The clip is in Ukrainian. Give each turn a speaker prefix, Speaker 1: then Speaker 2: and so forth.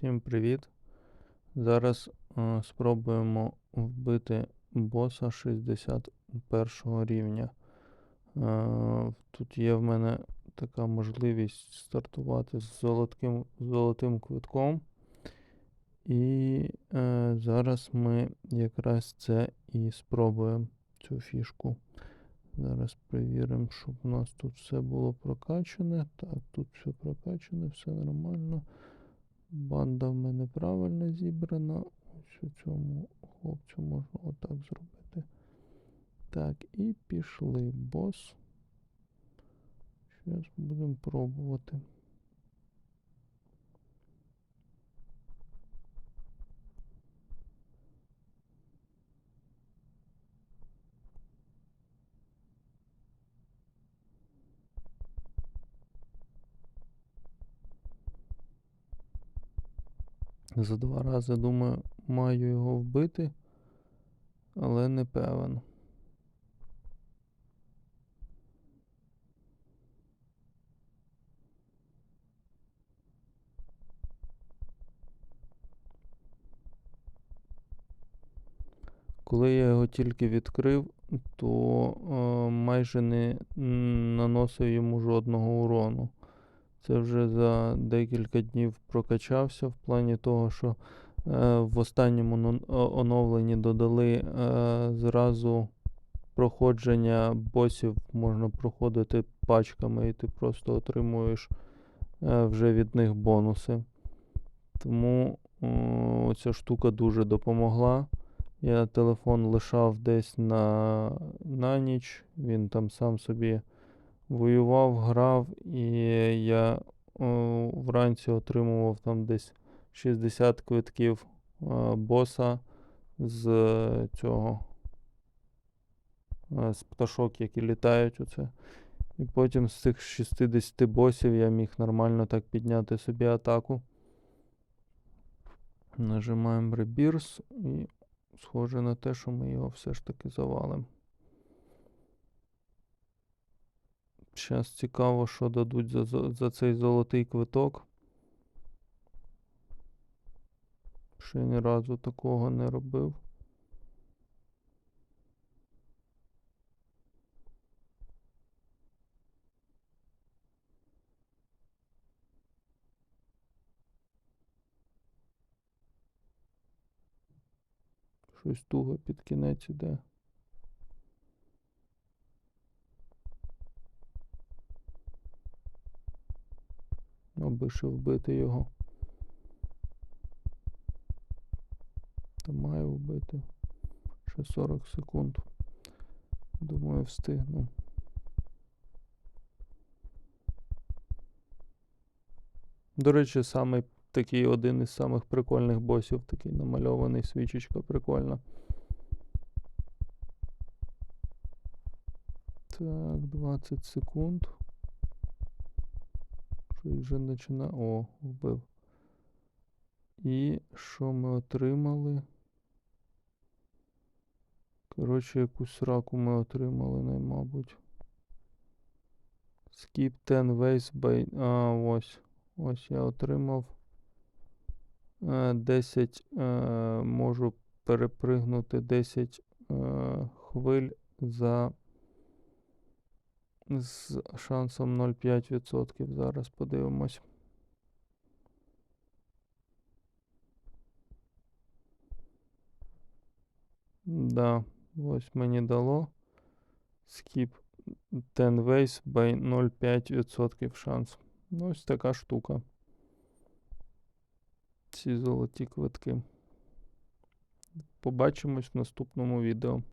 Speaker 1: Всім привіт! Зараз е, спробуємо вбити боса 61 рівня. Е, тут є в мене така можливість стартувати з золотим, золотим квитком. І е, зараз ми якраз це і спробуємо цю фішку. Зараз перевіримо, щоб у нас тут все було прокачане. Так, тут все прокачане, все нормально. Банда в мене правильно зібрана. Ось у цьому хлопцю можна отак зробити. Так, і пішли бос. Зараз будемо пробувати. За два рази, думаю, маю його вбити, але не певен. Коли я його тільки відкрив, то е, майже не наносив йому жодного урону. Це вже за декілька днів прокачався в плані того, що е, в останньому оновленні додали е, зразу проходження босів можна проходити пачками, і ти просто отримуєш е, вже від них бонуси. Тому о, ця штука дуже допомогла. Я телефон лишав десь на, на ніч, він там сам собі воював, грав, і я о, вранці отримував там десь 60 квитків е, боса з е, цього е, з пташок, які літають оце. І потім з цих 60 босів я міг нормально так підняти собі атаку. Нажимаємо Rebirth і схоже на те, що ми його все ж таки завалимо. Зараз цікаво, що дадуть за, за, цей золотий квиток. Ще ні разу такого не робив. Щось туго під кінець іде. Аби ще вбити його. Та маю вбити. Ще 40 секунд. Думаю, встигну. До речі, саме такий один із самих прикольних босів, такий намальований свічечка прикольна. Так, 20 секунд. Вже починає. О, вбив. І що ми отримали? Коротше, якусь раку ми отримали, не, мабуть. Skip 10 ways by... А, ось. Ось я отримав. Е, 10. Е, можу перепригнути 10 е, хвиль за з шансом 0,5%. Зараз подивимось. Да, ось мені дало. Skip 10 ways by 0,5% шанс. Ну, ось така штука. Ці золоті квитки. Побачимось в наступному відео.